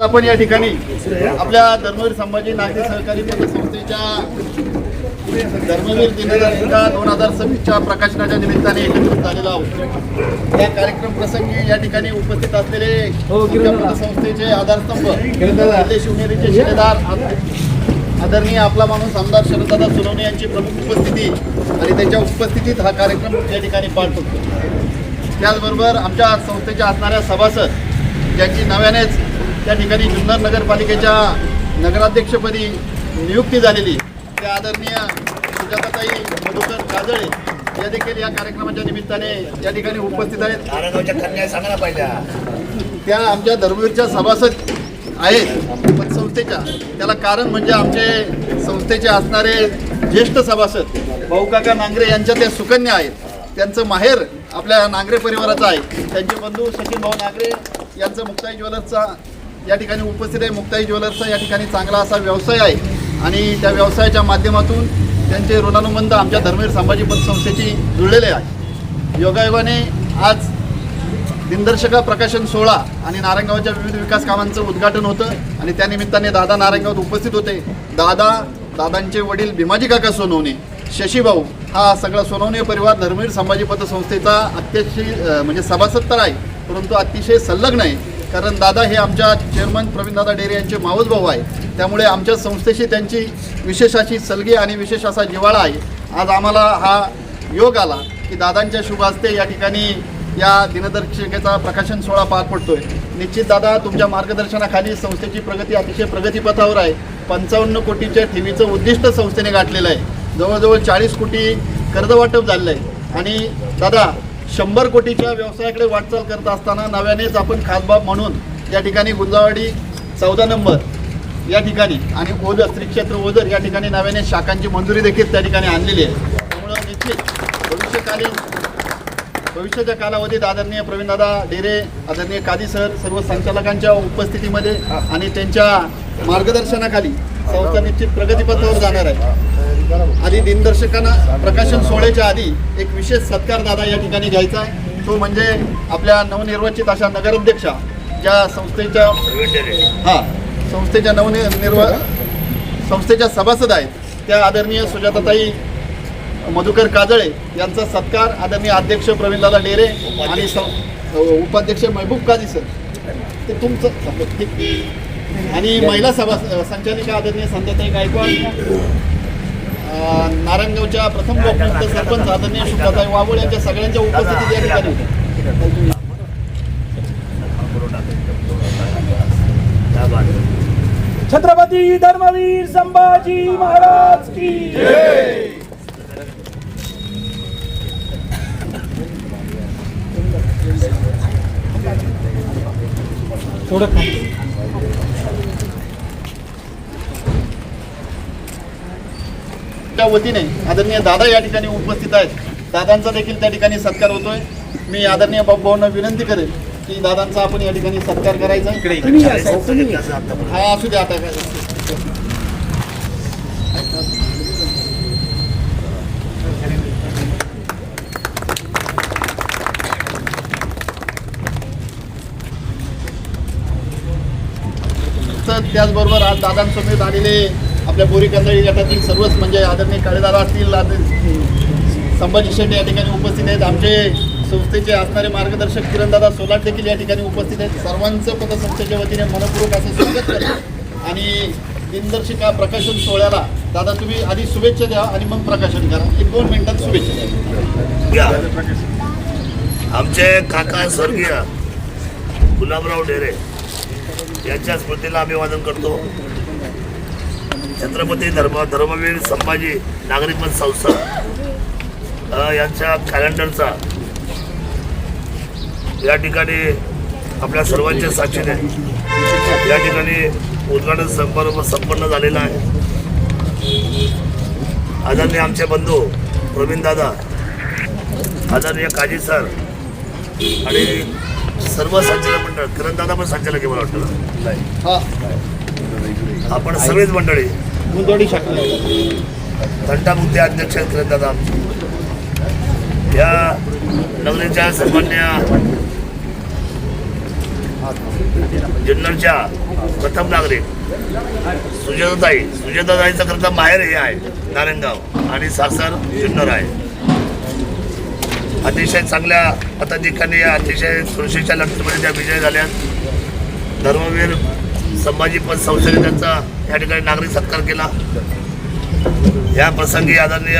आपण या ठिकाणी आपल्या धर्मवीर संभाजी नागरी सहकारी पतसंस्थेच्या धर्मवीर दिनदर्शिका दोन हजार सव्वीसच्या प्रकाशनाच्या निमित्ताने एकत्रित झालेलो आहोत. या कार्यक्रम प्रसंगी या ठिकाणी उपस्थित असलेले पतसंस्थेचे आधारस्तंभ आपले शिवनेरीचे शिलेदार आदरणीय आपला माणूस आमदार शरददादा सोनवणे यांची प्रमुख उपस्थिती आणि त्यांच्या उपस्थितीत हा कार्यक्रम या ठिकाणी पार पडतो. त्याचबरोबर आमच्या संस्थेच्या असणाऱ्या सभासद ज्यांची नव्यानेच त्या ठिकाणी जुन्नर नगरपालिकेच्या नगराध्यक्षपदी नियुक्ती झालेली. त्या आदरणीय सुजाताताई मधुकर काजळे या देखील या कार्यक्रमाच्या निमित्ताने या ठिकाणी उपस्थित आहेत. त्या आमच्या धर्मवीरच्या सभासद आहेत पण संस्थेच्या. त्याला कारण म्हणजे आमचे संस्थेचे असणारे ज्येष्ठ सभासद भाऊकाका नांगरे यांच्या त्या सुकन्या आहेत. त्यांचं माहेर आपल्या नांगरे परिवाराचं आहे. त्यांचे बंधू सचिन भाऊ नांगरे यांचं मुक्ताई ज्वेलर्सचा या ठिकाणी उपस्थित आहे मुक्ताई ज्वेलर्सचा या ठिकाणी चांगला असा व्यवसाय आहे. आणि त्या व्यवसायाच्या माध्यमातून त्यांचे ऋणानुबंध आमच्या धर्मवीर संभाजी पतसंस्थेची जुळलेले आहे. योगायोगाने आज दिनदर्शका प्रकाशन सोहळा आणि नारायणगावच्या विविध विकास कामांचं उद्घाटन होतं. आणि त्यानिमित्ताने दादा नारायणगावात उपस्थित होते. दादा दादांचे वडील भीमाजी काका सोनवणे शशीभाऊ हा सगळा सोनवणे परिवार धर्मवीर संभाजी पतसंस्थेचा अत्यक्षी म्हणजे सभासद तर आहे परंतु अतिशय संलग्न आहे. कारण दादा हे आमच्या चेअरमन प्रवीणदादा डेरे यांचे मावस भाऊ आहे. त्यामुळे आमच्या संस्थेशी त्यांची विशेष अशी सलगी आणि विशेष असा जिव्हाळा आहे. आज आम्हाला हा योग आला की दादांच्या शुभ हस्ते या ठिकाणी या दिनदर्शिकेचा प्रकाशन सोहळा पार पडतोय. निश्चित दादा तुमच्या मार्गदर्शनाखाली संस्थेची प्रगती अतिशय प्रगतीपथावर आहे. पंचावन्न कोटीच्या ठेवीचं उद्दिष्ट संस्थेने गाठलेलं आहे. जवळजवळ चाळीस कोटी कर्ज वाटप झालेलं आहे. आणि दादा शंभर कोटीच्या व्यवसायाकडे वाटचाल करत असताना नव्यानेच आपण खासबाब म्हणून या ठिकाणी गुंजावाडी चौदा नंबर या ठिकाणी आणि ओझर श्री क्षेत्र ओझर या ठिकाणी नव्याने शाखांची मंजुरी देखील त्या ठिकाणी आणलेली आहे. त्यामुळं निश्चित भविष्यकालीन भविष्याच्या कालावधीत आदरणीय प्रवीणदादा डेरे आदरणीय कादी सर सर्व संचालकांच्या उपस्थितीमध्ये आणि त्यांच्या मार्गदर्शनाखाली संस्था निश्चित प्रगतीपथावर जाणार आहे. आधी दिनदर्शकांना प्रकाशन सोहळ्याच्या आधी एक विशेष सत्कार दादा या ठिकाणी घ्यायचा आहे. तो म्हणजे आपल्या नवनिर्वाचित अशा नगराध्यक्षा ज्या संस्थेच्या हा संस्थेच्या नवनिर्वा संस्थेच्या सभासद आहेत. त्या आदरणीय सुजाताताई मधुकर काजळे यांचा सत्कार आदरणीय अध्यक्ष प्रवीणदादा डेरे आणि उपाध्यक्ष महबूब काजी सर. ते तुमचं ठीक. आणि महिला सभा संचालिका आदरणीय संध्याताई गायकवाड. नारायणगावच्या प्रथम लोकमुक्त सरपंच आदरणीय शुभाताई वाबोळ यांच्या सगळ्यांच्या उपस्थितीत या ठिकाणी. छत्रपती धर्मवीर संभाजी महाराज की थोडं त्या वतीने आदरणीय दादा या ठिकाणी उपस्थित आहेत. दादांचा देखील त्या ठिकाणी सत्कार होतोय. मी आदरणीय बाबू भाऊंना विनंती करेन की दादांचा आपण या ठिकाणी सत्कार करायचा. हा असू द्या आता काय त्याचबरोबर आज दादांसमवेत आलेले आपल्या बोरी कंदळी गटातील सर्वच म्हणजे आदरणीय काळेदादा असतील संभाजी शेट्टी या ठिकाणी उपस्थित आहेत. आमचे संस्थेचे असणारे मार्गदर्शक किरणदादा सोलाट देखील या ठिकाणी उपस्थित आहेत. सर्वांचं पतसंस्थेच्या वतीने मनपूर्वक असं स्वागत करतो. आणि दिनदर्शिका प्रकाशन सोहळ्याला दादा तुम्ही आधी शुभेच्छा द्या आणि मग प्रकाशन करा. एक दोन मिनिटात शुभेच्छा द्या. आमचे काका स्वर्गीय गुलाबराव डेरे यांच्या स्मृतीला अभिवादन करतो. छत्रपती धर्म धर्मवीर संभाजी नागरिक संस्था यांच्या कॅलेंडरचा या ठिकाणी आपल्या सर्वांच्या साक्षीने या ठिकाणी उद्घाटन समारंभ संपन्न झालेला आहे. आदरणीय आमचे बंधू प्रवीण दादा आदरणीय काजी सर आणि सर्व संचालक मंडळ किरण दादा पण संचालक आहे मला वाटतं ना? आपण सगळीच मंडळी. मुंदोडी शाखा. अध्यक्ष दादा आमचे. या नगरीच्या सन्मान्य जुन्नरच्या प्रथम नागरिक सुजाताताई. सुजाताताईचं खरं तर माहेर हे आहे नारायणगाव. आणि सासर जुन्नर आहे. अतिशय चांगल्या मताधिकांनी अतिशय चुरशीच्या लढतीमध्ये त्या विजय झाल्यात. धर्मवीर संभाजी पंत संस्थेने त्यांचा या ठिकाणी नागरिक सत्कार केला. या प्रसंगी आदरणीय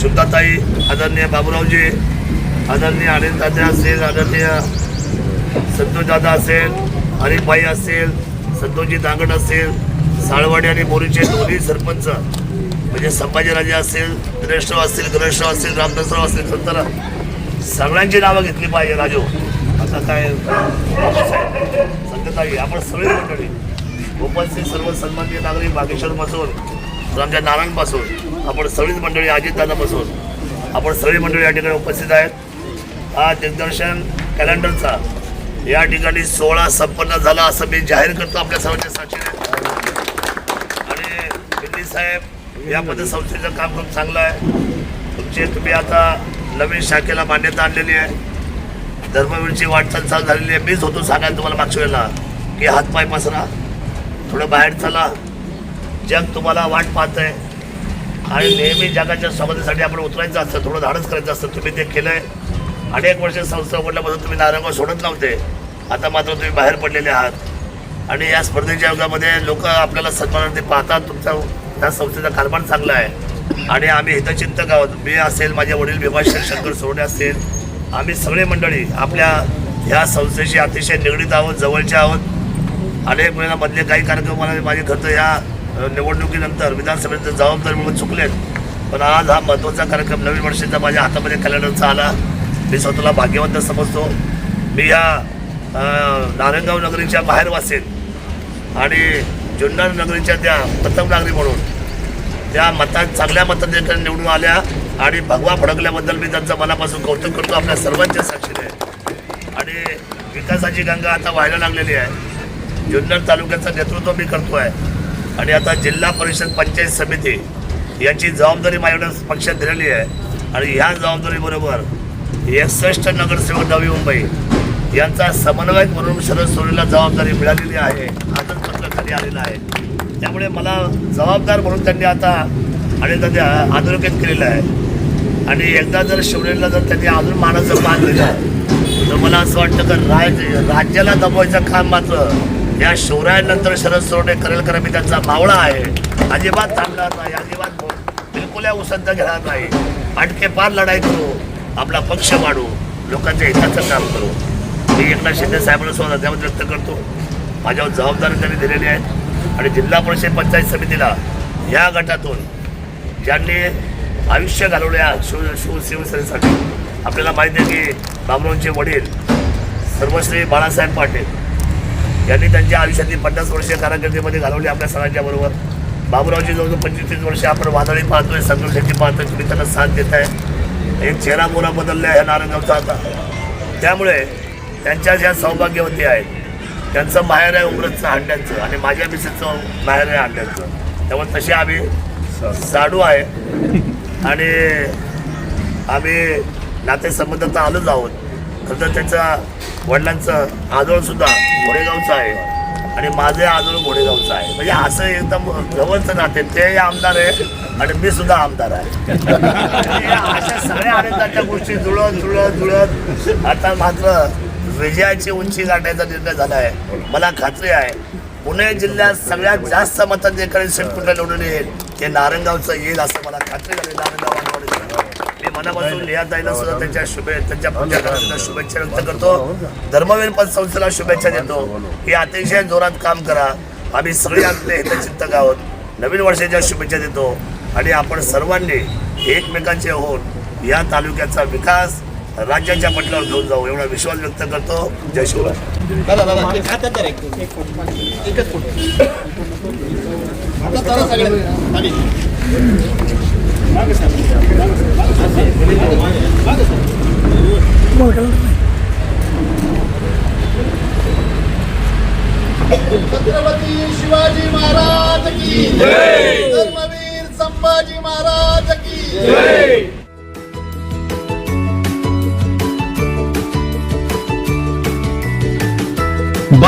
शुद्धाताई आदरणीय बाबूरावजी आदरणीय अनिल असेल आदरणीय संतोषदादा असेल हरिफबाई असेल संतोषजी दांगड असेल साळवाडी आणि बोरीचे दोन्ही सरपंच म्हणजे संभाजीराजे असेल दिनेशराव असतील गणेशराव असतील रामदासराव असतील तर सगळ्यांची नावं घेतली पाहिजे राजू. आता काय? संतताई आपण सगळे मंडळी. उपस्थित सर्व सन्माननीय नागरिक बागेश्वरपासून आमच्या नारायणपासून आपण सगळीच मंडळी अजितदादापासून आपण सगळी मंडळी या ठिकाणी उपस्थित आहेत. हा दिग्दर्शन कॅलेंडरचा या ठिकाणी सोहळा संपन्न झाला असं मी जाहीर करतो आपल्या सर्वांच्या साक्षीने. आणि दिल्ली साहेब या पतसंस्थेचं काम खूप चांगलं आहे. तुमचे तुम्ही आता नवीन शाखेला मान्यता आणलेली आहे. धर्मवीरची वाटचाल चालू झालेली आहे. मीच होतो सांगायला तुम्हाला मागच्या वेळेला की हातपाय पसरा. थोडं बाहेर चला. जग तुम्हाला वाट पाहत आहे आणि नेहमी जगाच्या स्वागतासाठी आपण उतरायचं असतं थोडं धाडस करायचं असतं. तुम्ही ते केलं आहे अनेक वर्ष संस्था उघडल्यापासून तुम्ही नारंग सोडत नव्हते. आता मात्र तुम्ही बाहेर पडलेले आहात. आणि या स्पर्धेच्या युगामध्ये लोक आपल्याला सन्मानार्थी पाहतात. तुमचा त्या संस्थेचा कारभार चांगला आहे. आणि आम्ही हितचिंतक आहोत. मी असेल माझे वडील भीमाशेर शंकर सोने असेल आम्ही सगळे मंडळी आपल्या ह्या संस्थेशी अतिशय निगडीत आहोत जवळचे आहोत. अनेक वेळेला काही कार्यक्रम मला माझे खर्च ह्या निवडणुकीनंतर विधानसभेचं जबाबदारी म्हणून चुकलेत. पण आज हा महत्त्वाचा कार्यक्रम नवीन वर्षाचा माझ्या हातामध्ये कॅलेंडरचा आला. मी स्वतःला भाग्यवंत समजतो. मी या अ, नारायणगाव नगरीच्या बाहेर वासेन आणि जुन्नर नगरीच्या त्या प्रथम नागरी म्हणून त्या मतात चांगल्या मताधिकारी निवडून आल्या. आणि भगवा फडकल्याबद्दल मी त्यांचं मनापासून कौतुक करतो. आपल्या सर्वांच्या साक्षीने आणि विकासाची गंगा आता व्हायला लागलेली आहे. जुन्नर तालुक्याचं नेतृत्व मी करतो आहे. आणि आता जिल्हा परिषद पंचायत समिती याची जबाबदारी माझ्याकडे पक्षात दिलेली आहे. आणि ह्या जबाबदारीबरोबर एकसष्ट नगरसेवक नवी मुंबई यांचा समन्वयक म्हणून शरद सोरेला जबाबदारी मिळालेली आहे. आजच पत्र खाली आलेलं आहे. त्यामुळे मला जबाबदार म्हणून त्यांनी आता आणि त्यांनी अधोरेखित केलेलं आहे. आणि एकदा जर शिवनेरीला जर त्यांनी अजून मानाचं पान दिलं तर मला असं वाटतं की राज राज्याला दबवायचं काम मात्र या शिवरायांनंतर शरद सोरणे करेल कारण मी त्यांचा मावळा आहे. अजिबात थांबणार नाही अजिबात बिलकुल या उसंत घेणार नाही. अटके पार लढाई करू आपला पक्ष वाढू लोकांच्या हिताचं काम करू. मी एकनाथ शिंदे साहेबांना सुद्धा धन्यवाद व्यक्त करतो. माझ्यावर जबाबदारी त्यांनी दिलेली आहे. आणि जिल्हा परिषद पंचायत समितीला या गटातून ज्यांनी आयुष्य घालवलं आहे शिव शिवसेनेसाठी. आपल्याला माहिती आहे की बाबरावचे वडील सर्वश्री बाळासाहेब पाटील यांनी त्यांच्या आयुष्यातील पन्नास वर्षे कारकिर्दीमध्ये घालवली आपल्या सणांच्या बरोबर बाबुरावची जवळजवळ पंचवीस तीस वर्षे आपण वादळी पाहतोय संघर्षाची पाहतोय तुम्ही त्यांना साथ देत आहे एक चेहरा मोरा बदलला आहे ह्या नारायणगावचा आता. त्यामुळे त्यांच्या ज्या सौभाग्यवती आहेत त्यांचं माहेर आहे उमरतचं हांड्यांचं आणि माझ्या मिसेसचं माहेर आहे हांड्यांचं. त्यामुळे तसे आम्ही साडू आहे. आणि आम्ही नातेसंबंधात आलोच आहोत. खरं त्याचा वडिलांचं आजोळसुद्धा घोडेगावचं आहे. आणि माझे आजोळ घोडेगावचं आहे. म्हणजे असं एकदम जवळचं नाते ते आमदार आहे आणि मी सुद्धा आमदार आहे. अशा सगळ्या आनंदाच्या गोष्टी जुळत जुळत जुळत आता मात्र विजयाची उंची गाठायचा निर्णय झाला आहे मला खात्री आहे. पुणे जिल्ह्यात सगळ्यात जास्त मताधिकारी सीट कुठं निवडून येईल ते नारंगावचं येईल असं मला खात्री झाली. नारायणगाव मी मनापासून लिहाताईला सुद्धा त्यांच्या शुभे त्यांच्या पूजा शुभेच्छा व्यक्त करतो. धर्मवीर पद संस्थेला शुभेच्छा देतो. की अतिशय जोरात काम करा. आम्ही सगळे आपले हितचिंतक आहोत. नवीन वर्षाच्या शुभेच्छा देतो. आणि आपण सर्वांनी एकमेकांचे होऊन या तालुक्याचा विकास राज्याच्या पटलावर घेऊन जाऊ एवढा विश्वास व्यक्त करतो. जय शिवराय. दादा दादा